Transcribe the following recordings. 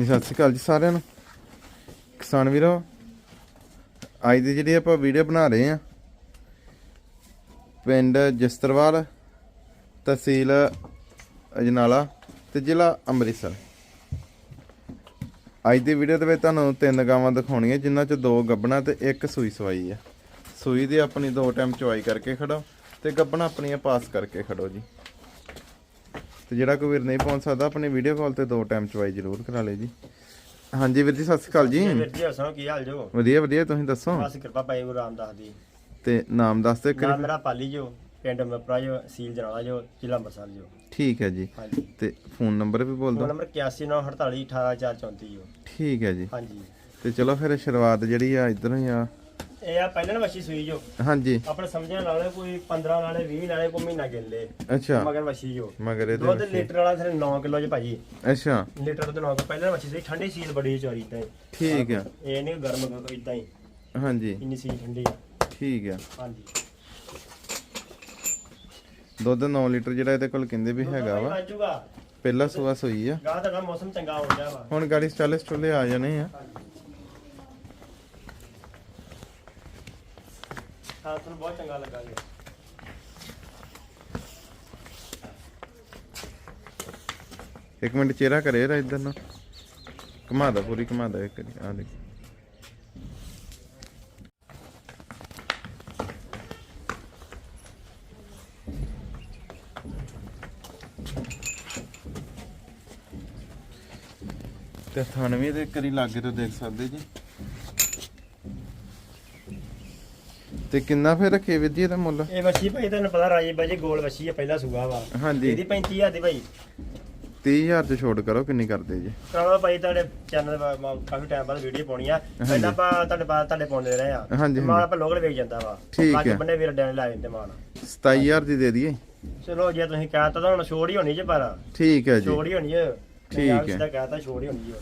ਜੀ, ਸਤਿ ਸ਼੍ਰੀ ਅਕਾਲ ਜੀ ਸਾਰਿਆਂ ਨੂੰ। ਕਿਸਾਨ ਵੀਰੋ ਅੱਜ ਦੀ ਜਿਹੜੀ ਆਪਾਂ ਵੀਡੀਓ ਬਣਾ ਰਹੇ ਆ ਪਿੰਡ ਜਸਤਰਵਾਲ ਤਹਿਸੀਲ ਅਜਨਾਲਾ ਤੇ ਜ਼ਿਲ੍ਹਾ ਅੰਮ੍ਰਿਤਸਰ। ਅੱਜ ਦੀ ਵੀਡੀਓ ਦੇ ਵਿੱਚ ਤੁਹਾਨੂੰ ਤਿੰਨ ਗਾਵਾਂ ਦਿਖਾਉਣੀਆਂ ਜਿਨ੍ਹਾਂ ਚ ਦੋ ਗੱਬਣਾ ਤੇ ਇੱਕ ਸੂਈ ਸਵਾਈ ਆ। ਸੂਈ ਦੀ ਆਪਣੀ ਦੋ ਟਾਈਮ ਚੁਆਈ ਕਰਕੇ ਖੜੋ ਤੇ ਗੱਬਣਾ ਆਪਣੀਆਂ ਪਾਸ ਕਰਕੇ ਖੜੋ ਜੀ। ਤੇ ਜਿਹੜਾ ਕੋਈ ਵੀਰ ਨਹੀਂ ਪਹੁੰਚ ਸਕਦਾ ਆਪਣੀ ਵੀਡੀਓ ਕਾਲ ਤੇ ਦੋ ਟਾਈਮ ਚਵਾਈ ਜ਼ਰੂਰ ਕਰਾ ਲਈ ਜੀ। ਹਾਂਜੀ ਵੀਰ ਜੀ ਸਤਿ ਸ਼੍ਰੀ ਅਕਾਲ ਜੀ। ਵੀਰ ਜੀ ਹਸਨੋ ਕੀ ਹਾਲ ਜੋ? ਵਧੀਆ ਵਧੀਆ ਤੁਸੀਂ ਦੱਸੋ? ਬਸ ਕਿਰਪਾ ਪਾਈ ਗੁਰੂ ਰਾਮਦਾਸ ਦੀ। ਤੇ ਨਾਮ ਦੱਸ ਦਿਓ ਨਾਮ ਮੇਰਾ ਪਾਲੀ ਜੋ ਪਿੰਡ ਮਪਰਾ ਜੋ ਸੀਲ ਜਨਾਲਾ ਜੋ ਜ਼ਿਲ੍ਹਾ ਅੰਮ੍ਰਿਤਸਰ ਜੋ। ਠੀਕ ਹੈ ਜੀ। ਹਾਂਜੀ। ਤੇ ਫੋਨ ਨੰਬਰ ਵੀ ਬੋਲ ਫੋਨ ਦਿਓ ਨੰਬਰ 8194818434 ਜੋ। ਠੀਕ ਹੈ ਜੀ। ਹਾਂਜੀ। ਤੇ ਚਲੋ ਫਿਰ ਸ਼ੁਰੂਆਤ ਜਿਹੜੀ ਆ ਇਧਰੋਂ ਹੀ ਆ। ਇਹ ਆ ਪਹਿਲਾਂ ਵਸ਼ੀ ਸੂਈ ਜੋ। ਹਾਂਜੀ। ਆਪਣੇ ਸਮਝਣ ਵਾਲੇ ਕੋਈ 15 ਨਾਲੇ 20 ਨਾਲੇ ਕੋਈ ਮਹੀਨਾ ਗਿੱਲੇ ਅੱਛਾ। ਮਗਰ ਵਸ਼ੀ ਜੋ। ਮਗਰ ਇਹਦੇ ਦੁੱਧ ਲੀਟਰ ਵਾਲਾ ਸਿਰ 9 ਕਿਲੋ ਚ ਭਾਜੀ। ਅੱਛਾ। ਲੀਟਰ ਦੁੱਧ 9 ਕਿਲੋ। ਪਹਿਲਾਂ ਵਸ਼ੀ ਸੂਈ ਠੰਡੀ ਸੀਲ ਬੜੀ ਚੋਰੀ ਤਾਂ ਠੀਕ ਆ। ਇਹ ਨਹੀਂ ਗਰਮ ਇਦਾਂ ਹੀ। ਹਾਂਜੀ। ਇੰਨੀ ਸੀਲ ਠੰਡੀ। ਠੀਕ ਆ। ਹਾਂਜੀ। ਦੁੱਧ 9 ਲੀਟਰ ਜਿਹੜਾ ਇਹਦੇ ਕੋਲ ਕਹਿੰਦੇ ਵੀ ਹੈਗਾ ਵਾ। ਪਹਿਲਾ ਸੂਆ ਸੋਈ ਆ। ਗਾਹ ਦਾ ਮੌਸਮ ਚੰਗਾ ਹੋ ਗਿਆ ਵਾ। ਹੁਣ ਗਾੜੀ ਸਟਾਲਸ ਚੁੱਲੇ ਆ ਜਾਣੇ ਆ। ਹਾਂ ਤੁਹਾਨੂੰ ਬਹੁਤ ਚੰਗਾ ਲੱਗਾ ਇੱਕ ਮਿੰਟ ਚਿਹਰਾ ਕਰੇ ਰਾ ਇਧਰ ਨੂੰ। ਘੁਮਾ ਦਾ, ਪੂਰੀ ਘੁਮਾ ਦਾ ਇੱਕ ਆ ਦੇਖ। ਤੇ ਥਾਨਵੇਂ ਦੇ ਕਰੀ ਲਾਗੇ ਤੋਂ ਦੇਖ ਸਕਦੇ ਜੀ। ਤੇ ਕਿੰਨਾ ਫੇਰ ਰੱਖੇ ਵੀਰ ਜੀ ਇਹਦਾ ਮੁੱਲ? ਇਹ ਵੱਛੀ ਭਾਈ ਤੈਨੂੰ ਪਤਾ ਰਾਜੀ ਬਾਜੀ ਗੋਲ ਵੱਛੀ ਆ ਪਹਿਲਾ ਸੂਗਾ ਵਾ। ਹਾਂਜੀ। ਇਹਦੀ 35000 ਦੀ ਭਾਈ। 30000 ਚ ਛੋਟ ਕਰੋ ਕਿੰਨੀ ਕਰਦੇ ਜੀ। ਕਰਾਵਾ ਭਾਈ ਤੁਹਾਡੇ ਚੈਨਲ ਕਾਫੀ ਟਾਈਮ ਬਾਅਦ ਵੀਡੀਓ ਪਾਉਣੀ ਆ। ਪਹਿਲਾਂ ਆਪਾਂ ਤੁਹਾਡੇ ਬਾਅਦ ਤੁਹਾਡੇ ਪਾਉਂਦੇ ਰਹੇ ਆ। ਹਾਂਜੀ, ਮਾਲ ਆਪਾਂ ਲੋਕਲ ਵੇਚ ਜਾਂਦਾ ਵਾ। ਠੀਕ ਹੈ। ਬੰਨੇ ਵੀਰ ਡੈਣ ਲਾ ਜਾਂਦੇ ਮਾਲ। 27000 ਦੀ ਦੇ ਦਈਏ। ਚਲੋ ਜੇ ਤੁਸੀਂ ਕਹਤਾ ਤਾਂ ਹੁਣ ਛੋੜ ਹੀ ਹੋਣੀ ਜੇ ਪਰ। ਠੀਕ ਹੈ ਜੀ। ਛੋੜ ਹੀ ਹੋਣੀ ਹੈ ਠੀਕ ਹੈ। ਸਿੱਧਾ ਕਹਤਾ ਛੋੜ ਹੀ ਹੋਣੀ ਹੈ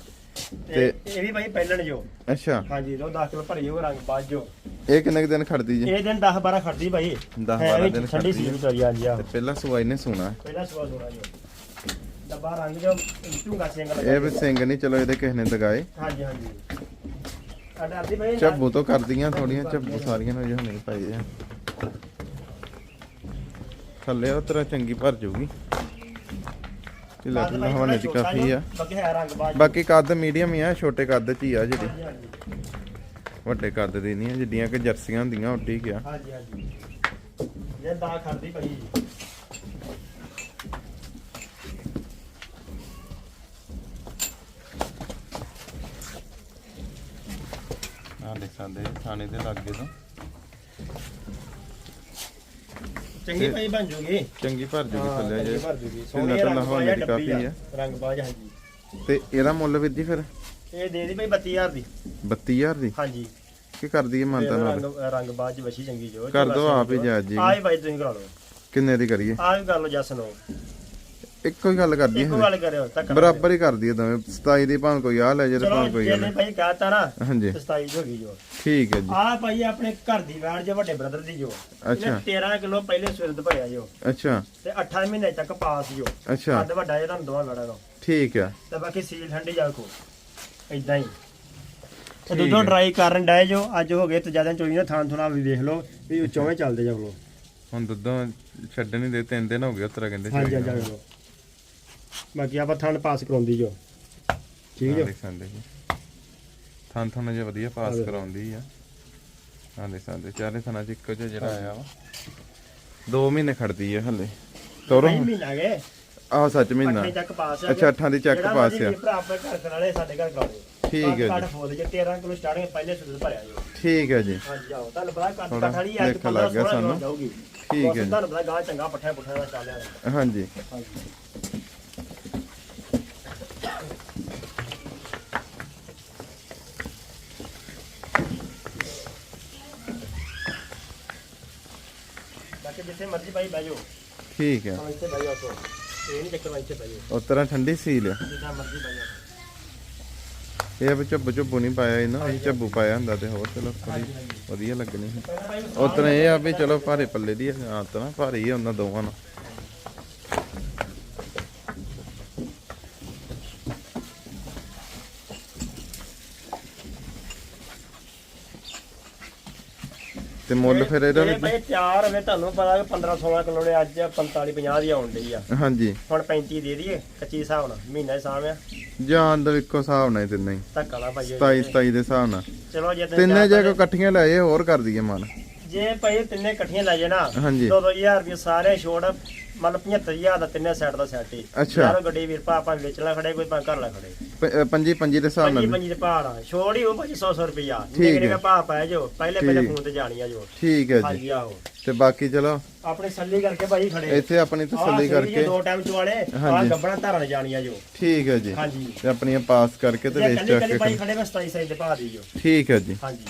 ਤੇ- ਇਹ ਵੀ ਭਾਈ ਪਹਿਲਣ ਜੋ। ਅੱਛਾ। ਹਾਂਜੀ ਲੋ 10 ਕਿਲੋ ਭਰੀ ਉਹ ਰੰਗ ਬਾਜ ਜੋ ਇਹ ਕਿੰਨੇ ਦਿਨ ਖੜਦੀ ਜੀ? ਇਹ ਦਿਨ 10 12 ਖੜਦੀ ਭਾਈ 10 ਹੈ 12 ਵੀ ਦਿਨ ਖੜਦੀ ਸੀ ਹੈ। ਵਿਚਾਰੀ ਹਾਂਜੀ ਆ ਤੇ ਪਹਿਲਾਂ ਸਵਾਈ ਨੇ ਸੋਣਾ। ਪਹਿਲਾ ਸਵਾਦ ਹੋਣਾ ਜੋ। ਡੱਬਾ ਰੰਗ ਜੋ ਝੂਗਾ ਸਿੰਘ ਲੱਗਾ ਇਹ ਵੀ ਸਿੰਘ ਨਹੀਂ ਚਲੋ ਇਹਦੇ ਕਿਸੇ ਨੇ ਦਗਾਏ। ਹਾਂਜੀ ਹਾਂਜੀ। ਸਾਡਾ ਅੱਧੀ ਭਾਈ ਝੱਬੂ ਤੋਂ ਕਰਦੀਆਂ ਥੋੜੀਆਂ ਝੱਬੂ ਸਾਰੀਆਂ ਨੂੰ ਜੋ ਨਹੀਂ ਪਾਈ ਥੱਲੇ ਉਹ ਤਰ੍ਹਾਂ ਚੰਗੀ ਭਰ ਜੂਗੀ ਢਿੱਲਾ ਢਿੱਲਾ ਹਵਾਨੇ ਦੀ ਕਾਫੀ ਆ। ਬਾਕੀ ਹੈ ਰੰਗ ਬਾਜ। ਬਾਕੀ ਕੱਦ ਮੀਡੀਅਮ ਹੀ ਆ ਛੋਟੇ ਕੱਦ ਚ ਹੀ ਆ ਜਿਹੜੀ। ਵੱਡੇ ਕੱਦ ਦੀ ਨਹੀਂ ਆ ਜਿੱਡੀਆਂ ਕਿ ਜਰਸੀਆਂ ਹੁੰਦੀਆਂ ਉੱਡੀ ਗਿਆ। ਹਾਂਜੀ ਹਾਂਜੀ। ਇਹ ਦਾ ਖੜਦੀ ਭਾਈ ਆ ਦੇਖ ਸਕਦੇ ਜੀ, ਥਾਣੇ ਦੇ ਲਾਗੇ ਤੋਂ। ਚੰਗੀ ਭਾਈ ਬਣ ਜੂਗੀ। ਚੰਗੀ ਭਰ ਜੂਗੀ ਥੱਲੇ ਜੇ। ਭਰ ਜੂਗੀ। ਢਿੱਲਾ ਸੋਹਣੀ ਰੰਗ ਬਾਜ ਦੀ ਡੱਬੀ ਕਾਫੀ ਆ। ਆ। ਰੰਗ ਬਾਜ ਹਾਂਜੀ ਤੇ ਇਹਦਾ ਮੁੱਲ ਵੀਰ ਜੀ ਫਿਰ? ਇਹ ਦੇ ਦੀ ਭਾਈ 32000 ਦੀ। 32000 ਦੀ? ਹਾਂਜੀ। ਕੀ ਕਰਦੀ ਹੈ ਮਾਨਤਾ ਨਾਲ? ਰੰਗ ਰੰਗ ਬਾਜ ਵਸ਼ੀ ਚੰਗੀ ਜੋ। ਕਰ ਦਿਓ ਆਪ ਹੀ ਜਾ। ਜੀ ਆਏ ਭਾਈ ਤੁਸੀਂ ਕਰਾ ਲਓ। ਕਿੰਨੇ ਦੀ ਕਰੀਏ? ਆ ਵੀ ਕਰ ਲਓ ਜਸ ਨੂੰ। ਇੱਕੋ ਹੀ ਗੱਲ ਕਰਦੀ ਇੱਕੋ ਹੈ ਗੱਲ ਕਰਿਓ ਤੱਕ ਬਰਾਬਰ ਹੀ ਕਰਦੀ ਹੈ ਦੋਵੇਂ। 27 ਦੀ ਭਾਵੇਂ ਕੋਈ ਆ ਲੈ ਜੇ ਤੇ ਚਲੋ ਭਾਵੇਂ ਕੋਈ ਜੇ ਆ ਨੇ ਲੈ। ਭਾਈ ਕਹਤਾ ਨਾ ਹਾਂਜੀ। 27 ਹੋ ਗਈ ਜੋ। ਠੀਕ ਹੈ ਜੀ। ਆ ਭਾਈ ਆਪਣੇ ਘਰ ਦੀ ਵੈੜ ਜੇ ਵੱਡੇ ਬ੍ਰਦਰ ਦੀ ਜੋ। ਅੱਛਾ। ਇਹਨੇ 13 ਕਿਲੋ ਪਹਿਲੇ ਸਵੇਰ ਭਰਿਆ ਜੋ। ਅੱਛਾ। ਤੇ 8 ਮਹੀਨੇ ਤੱਕ ਪਾਸ ਜੋ। ਅੱਛਾ। ਕੱਦ ਵੱਡਾ ਜੇ ਤੁਹਾਨੂੰ ਦੋਵਾਂ ਵੈੜਾਂ ਦਾ। ਠੀਕ ਹੈ ਤੇ ਬਾਕੀ ਸੀਲ ਠੰਡੀ ਜਾ ਕੋ। ਇਦਾਂ ਹੀ। ਤੇ ਠੀਕ ਦੁੱਧੋਂ ਹੈ। ਡਰਾਈ ਕਰਨ ਡਾਏ ਜੋ। ਅੱਜ ਹੋ ਗਏ ਤੇ ਜ਼ਿਆਦਾ ਚੋਈ ਨਾ ਥਾਂ ਥੁਣਾ ਵੀ ਵੇਖ ਲਓ ਵੀ ਚੌਵੇਂ ਚੱਲਦੇ ਜਾ ਲੋ ਹੁਣ ਦੁੱਧੋਂ ਛੱਡਣ ਹੀ ਦੇ ਤਿੰਨ ਦਿਨ ਹੋ ਗਏ ਉਤਰਾ ਕਹਿੰਦੇ ਹਾਂਜੀ ਹਾਂਜੀ ਵੇਖ ਲਓ ਬਾਕੀ ਆਪਾਂ ਥਾਂ ਪਾਸ ਕਰਾਉਂਦੀ ਜੋ। ਠੀਕ ਜੋ? ਦੇਖ ਸਕਦੇ ਜੀ। ਥਾਂ ਥਾਂ ਜੇ ਵਧੀਆ ਪਾਸ ਹਾਂ। ਕਰਾਉਂਦੀ ਆ। ਹਾਂ ਦੇਖ ਸਕਦੇ। ਚਾਰੇ ਥਾਂ ਚ ਇੱਕੋ ਜਿਹਾ ਜਿਹੜਾ ਆਇਆ ਵਾ। 2 ਮਹੀਨੇ ਖੜਦੀ ਹੈ ਹੱਲੇ। ਤੋਰੋ ਨਹੀਂ ਮਹੀਨਾ ਗਏ ਆਹ ਸੱਚ ਮਹੀਨਾ। ਅੱਠੇ ਚੱਕ ਪਾਸ ਆ। ਅੱਛਾ ਅੱਠਾਂ ਦੀ ਚੱਕ ਜਿਹੜਾ ਪਾਸ ਆ। ਭਰਾ ਆਪਣੇ ਘਰ ਸਾਡੇ ਘਰ ਠੀਕ ਹੈ ਕੱਟ ਜੀ ਫੋਲ ਜੇ 13 ਕਿਲੋ ਸਟਾਰਟਿੰਗ ਪਹਿਲੇ ਸਵੇਰ ਭਰਿਆ ਜੋ। ਠੀਕ ਹੈ ਜੀ। ਹਾਂਜੀ ਆਓ। ਤੁਹਾਨੂੰ ਪਤਾ ਕੱਟ ਥੋੜ੍ਹਾ ਕੱਟ ਵਾਲੀ ਅੱਜ ਲੱਗ ਗਿਆ 15 ਸਾਨੂੰ। ਜਾਊਗੀ। ਠੀਕ ਹੈ ਜੀ। ਤੁਹਾਨੂੰ ਪਤਾ ਗਾਂ ਚੰਗਾ ਪੱਠਾ ਪੁੱਠਾ ਦਾ ਚੱਲਿਆ ਹਾਂਜੀ। ਹਾਂਜੀ। ਬਾਕੀ ਜਿੱਥੇ ਮਰਜ਼ੀ ਭਾਈ ਬਹਿ ਜਾਓ। ਠੀਕ ਹੈ। ਇੱਥੇ ਬਹਿ ਜਾਓ ਸੋ। ਇਹ ਨਹੀਂ ਚੱਕਰ ਇੱਥੇ ਬਹਿ ਜਾਓ। ਉਸ ਤਰ੍ਹਾਂ ਠੰਡੀ ਸੀਲ ਆ। ਜਿੱਦਾਂ ਮਰਜ਼ੀ ਬਹਿ ਜਾਓ। ਇਹ ਵਿੱਚ ਝੱਬੂ ਝੱਬੂ ਨਹੀਂ ਪਾਇਆ ਇਹਨਾਂ ਅਸੀਂ ਝੱਬੂ ਪਾਇਆ ਹੁੰਦਾ ਤੇ ਹੋਰ ਚਲੋ ਥੋੜੀ ਵਧੀਆ ਲੱਗਣੀ ਸੀ। ਉਸ ਤਰ੍ਹਾਂ ਇਹ ਆ ਵੀ ਚਲੋ ਭਾਰੇ ਪੱਲੇ ਦੀ ਆਦਤ ਨਾ ਭਾਰੀ ਆ ਉਹਨਾਂ ਦੋਵਾਂ ਨੂੰ ਤੇ ਮੁੱਲ ਫਿਰ ਇਹਦਾ ਇਹ ਭਾਈ ਤਿਆਰ ਹੋਵੇ ਤੁਹਾਨੂੰ ਪਤਾ ਕਿ 15 16 ਕਿਲੋ ਅੱਜ 45 50 ਦੀ ਆਉਣ ਡਈ ਆ। ਹਾਂਜੀ। ਹੁਣ 35 ਦੇ ਦਈਏ ਕੱਚੀ ਹਿਸਾਬ ਨਾਲ ਮਹੀਨਾ ਹੀ ਸਾਂਭ ਆ। ਜਾਨ ਦਾ ਇੱਕੋ ਹਿਸਾਬ ਨਾਲ ਹੀ ਤਿੰਨੇ ਹੀ। ਧੱਕਾ ਨਾ ਭਾਈ 27 27 ਦੇ ਹਿਸਾਬ ਨਾਲ। ਚਲੋ ਜੇ ਤਿੰਨ ਜੇ ਕੋ ਇਕੱਠੀਆਂ ਲੈ ਜੇ ਹੋਰ ਕਰ ਦਈਏ ਮਨ ਜੇ ਭਾਈ ਤਿੰਨੇ ਇਕੱਠੀਆਂ ਲੈ ਜੇ ਨਾ ਹਾਂਜੀ। 2-2000 ਰੁਪਏ ਸਾਰੇ ਛੋੜ ਮਤਲਬ 75000 ਦਾ ਤਿੰਨੇ ਸੈੱਟ ਦਾ ਸੈੱਟ ਹੀ ਅੱਛਾ। ਯਾਰੋ ਗੱਡੀ ਵੀਰ ਭਾ ਆਪਾਂ ਵੇਚਣਾ ਖੜੇ ਕੋਈ ਆਪਾਂ ਘਰ ਲਾ ਖੜੇ। ਪ- ਪੰਜੀ ਪੰਜੀ ਦੇ ਹਿਸਾਬ ਪੰਜੀ ਨਾਲ ਪੰਜੀ ਦੇ ਆ ਛੋੜ ਹੀ ਉਹ ਭਾਜੀ 100 100 ਰੁਪਿਆ ਠੀਕ ਨਿਕਲੇ ਹੈ। ਭਾ ਪਾਏ ਜੋ ਪਹਿਲੇ ਪਹਿਲੇ ਠੀਕ। ਫੋਨ ਤੇ ਜਾਣੀ ਆ ਜੋ। ਠੀਕ ਹੈ ਜੀ। ਹਾਂਜੀ ਆਹੋ ਤੇ ਬਾਕੀ ਚਲੋ। ਆਪਣੀ ਸੱਲੀ ਕਰਕੇ ਭਾਈ ਖੜੇ। ਇੱਥੇ ਆਪਣੀ ਤਸੱਲੀ ਕਰਕੇ। ਦੋ ਟਾਈਮ ਚਵਾਲੇ ਆ ਹਾਂਜੀ। ਗੱਬਣਾ ਧਰਨ ਜਾਣੀਆਂ ਜੋ। ਠੀਕ ਹੈ ਜੀ। ਹਾਂਜੀ। ਤੇ ਆਪਣੀਆਂ ਪਾਸ ਕਰਕੇ ਤੇ ਜੇ ਵੇਚ ਕੱਲੀ ਕੱਲੀ ਕੇ ਖੜੇ। ਮੈਂ 27 ਸਾਈਜ਼ ਦੇ ਪਾ ਦਿਓ ਠੀਕ ਹੈ ਜੀ। ਹਾਂਜੀ।